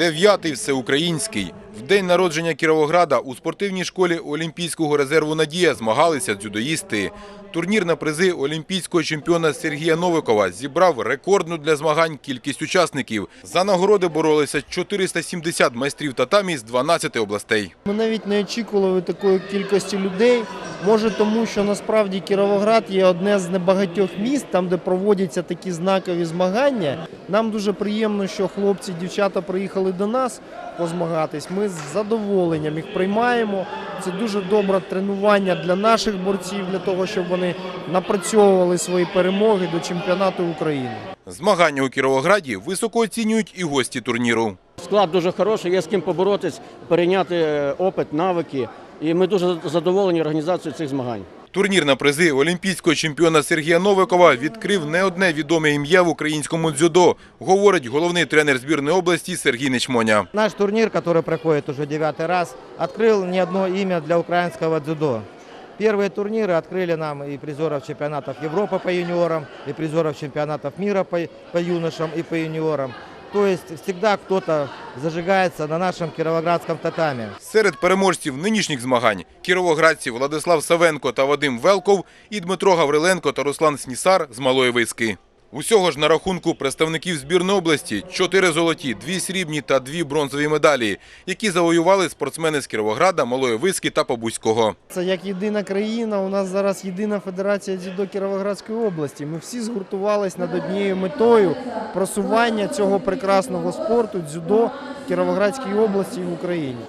Дев'ятий всеукраїнський. В день народження Кіровограда у спортивній школі Олімпійського резерву Надія змагалися дзюдоїсти. Турнір на призи олімпійського чемпіона Сергія Новикова зібрав рекордну для змагань кількість учасників. За нагороди боролися 470 майстрів татамі з 12 областей. Ми навіть не очікували такої кількості людей. Може, тому що насправді Кіровоград є одне з небагатьох міст, там де проводяться такі знакові змагання. Нам дуже приємно, що хлопці, дівчата приїхали до нас позмагатись. Ми з задоволенням їх приймаємо. Це дуже добре тренування для наших борців, для того, щоб вони напрацьовували свої перемоги до чемпіонату України. Змагання у Кіровограді високо оцінюють і гості турніру. Склад дуже хороший, є з ким поборотись, перейняти е, опит, навики. І ми дуже задоволені організацією цих змагань. Турнір на призи олімпійського чемпіона Сергія Новикова відкрив не одне відоме ім'я в українському дзюдо, говорить головний тренер збірної області Сергій Нечмоня. Наш турнир, который проходит уже девятый раз, открыл не одно имя для украинского дзюдо. Первые турниры открыли нам и призеров чемпионатов Европы по юниорам, и призеров чемпионатов мира по, по юношам и по юниорам. То есть всегда кто-то зажигается на нашому кіровоградському татамі. Серед переможців нинішніх змагань кіровоградці Владислав Савенко та Вадим Велков і Дмитро Гавриленко та Руслан Снісар з Малої Виски. Усього ж на рахунку представників збірної області чотири золоті, дві срібні та дві бронзові медалі, які завоювали спортсмени з Кіровограда, Малої Виски та Побузького. Це як єдина країна. У нас зараз єдина федерація дзюдо Кіровоградської області. Ми всі згуртувались над однією метою просування цього прекрасного спорту дзюдо в Кіровоградській області в Україні.